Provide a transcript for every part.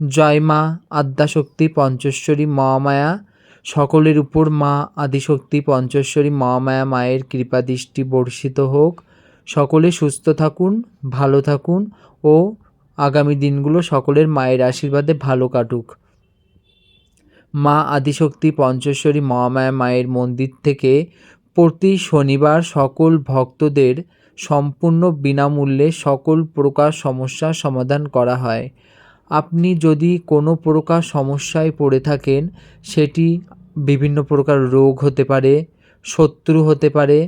জয় মা, আদ্যাশক্তি, পঞ্চেশ্বরী, মহামায়া। সকলের উপর মা, আদিশক্তি, পঞ্চেশ্বরী, মহামায়া মায়ের কৃপা দৃষ্টি বর্ষিত হোক। সকলে সুস্থ থাকুন, ভালো থাকুন ও আগামী দিনগুলো সকলের মায়ের আশীর্বাদে ভালো কাটুক। মা, আদিশক্তি, পঞ্চেশ্বরী, মহামায়া মায়ের মন্দির থেকে প্রতি শনিবার সকল ভক্তদের সম্পূর্ণ বিনামূল্যে সকল প্রকার সমস্যার সমাধান করা হয়। আপনি যদি কোনো প্রকার সমস্যায় পড়ে থাকেন, সেটি বিভিন্ন প্রকার রোগ হতে পারে, শত্রু হতে পারে,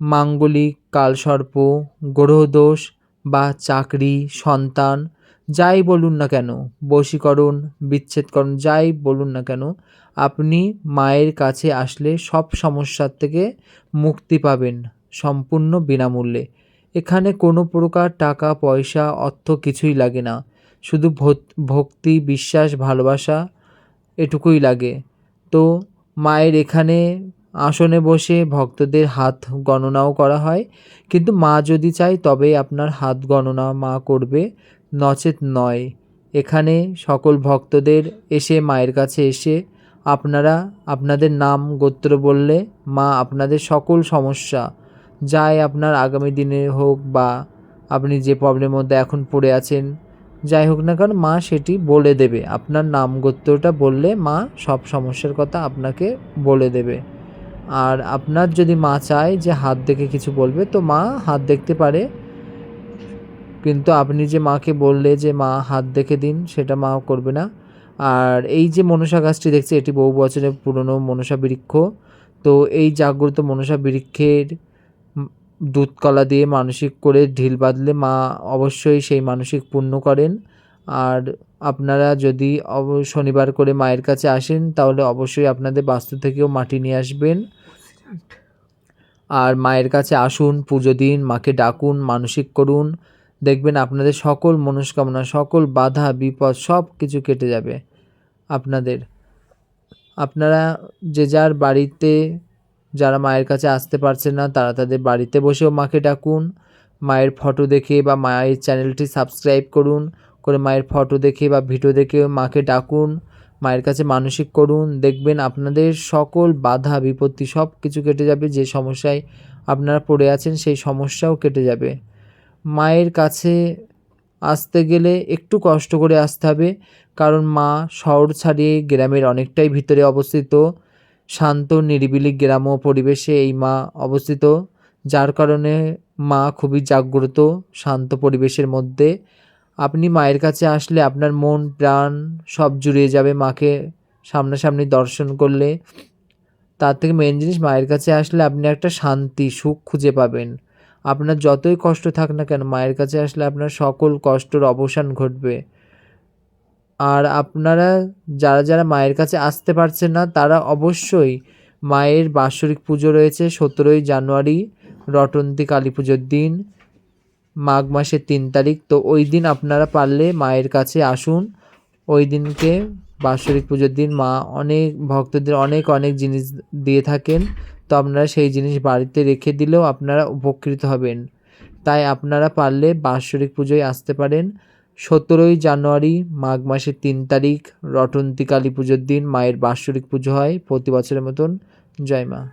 মাঙ্গলিক কালসর্প, গ্রহদোষ বা চাকরি, সন্তান, যাই বলুন না কেন, বশীকরণ বিচ্ছেদকরণ যাই বলুন না কেন, আপনি মায়ের কাছে আসলে সব সমস্যার থেকে মুক্তি পাবেন সম্পূর্ণ বিনামূল্যে। এখানে কোনো প্রকার টাকা, পয়সা, অর্থ কিছুই লাগে না। শুধু ভক্তি, বিশ্বাস, ভালোবাসা এটুকুই লাগে। তো মায়ের এখানে আসনে বসে ভক্তদের হাত গণনাও করা হয়। কিন্তু মা যদি চায় তবে আপনার হাত গণনা মা করবে। নচেত নয়। এখানে সকল ভক্তদের এসে, মায়ের কাছে এসে আপনারা আপনাদের নাম, গোত্র বললে মা আপনাদের সকল সমস্যা, যাই আপনার আগামী দিনে হোক বা আপনি যে প্রবলেমের মধ্যে এখন পড়ে আছেন যাই হোক না কেন, মা সেটি বলে দেবে। আপনার নাম গোত্রটা বললে মা সব সমস্যার কথা আপনাকে বলে দেবে। আর আপনার যদি মা চায় যে হাত দেখে কিছু বলবে, তো মা হাত দেখতে পারে। কিন্তু আপনি যে মাকে বললে যে মা হাত দেখে দিন, সেটা মা করবে না। আর এই যে মনসা গাছটি দেখছে, এটি বহু বছরের পুরনো মনসা বৃক্ষ। তো এই জাগ্রত মনসা বৃক্ষের দুধকলা দিয়ে মানসিক করে ঢিল বাঁধলে মা অবশ্যই সেই মানসিক পূর্ণ করেন। আর আপনারা যদি অব, শনিবার করে মায়ের কাছে আসেন, তাহলে অবশ্যই আপনাদের বাস্তু থেকেও মাটি নিয়ে আসবেন। আর মায়ের কাছে আসুন, পুজো দিন, মাকে ডাকুন, মানসিক করুন। দেখবেন আপনাদের সকল মনস্কামনা, সকল বাধা, বিপদ সব কিছু কেটে যাবে আপনাদের। আপনারা যে যার বাড়িতে যারা মায়ের কাছে আসতে পারছে না, তারা তাদের বাড়িতে বসেও মাকে ডাকুন। মায়ের ফটো দেখে বা মায়ের চ্যানেলটি সাবস্ক্রাইব করুন, করে মায়ের ফটো দেখে বা ভিডিও দেখে মাকে ডাকুন, মায়ের কাছে মানসিক করুন। দেখবেন আপনাদের সকল বাধা, বিপত্তি সব কিছু কেটে যাবে, যে সমস্যায় আপনারা পড়ে আছেন সেই সমস্যাও কেটে যাবে। মায়ের কাছে আসতে গেলে একটু কষ্ট করে আসতে হবে, কারণ মা শহর ছাড়িয়ে গ্রামের অনেকটাই ভিতরে অবস্থিত। শান্ত, নিরিবিলি গ্রাম্য পরিবেশে এই মা অবস্থিত, যার কারণে মা খুবই জাগ্রত, শান্ত পরিবেশের মধ্যে। আপনি মায়ের কাছে আসলে আপনার মন, প্রাণ সব জুড়িয়ে যাবে মাকে সামনাসামনি দর্শন করলে। তার থেকে মেন জিনিস মায়ের কাছে আসলে আপনি একটা শান্তি, সুখ খুঁজে পাবেন। আপনার যতই কষ্ট থাক না কেন, মায়ের কাছে আসলে আপনার সকল কষ্টর অবসান ঘটবে। আর আপনারা যারা যারা মায়ের কাছে আসতে পারছেন না, তারা অবশ্যই মায়ের বাৎসরিক পুজো রয়েছে সতেরোই জানুয়ারি, রটন্তী কালী পুজোর দিন, মাঘ মাসের তিন তারিখ। তো ওই দিন আপনারা পারলে মায়ের কাছে আসুন। ওই দিনকে বাৎসরিক পুজোর দিন মা অনেক, ভক্তদের অনেক অনেক জিনিস দিয়ে থাকেন। তো আপনারা সেই জিনিস বাড়িতে রেখে দিলেও আপনারা উপকৃত হবেন। তাই আপনারা পারলে বাৎসরিক পুজোয় আসতে পারেন। সতেরোই জানুয়ারি মাঘ মাসের তিন তারিখ রটন্তী কালী পুজোর দিন, মায়ের বাৎসরিক পুজো হয় প্রতি বছরের মতন। জয় মা।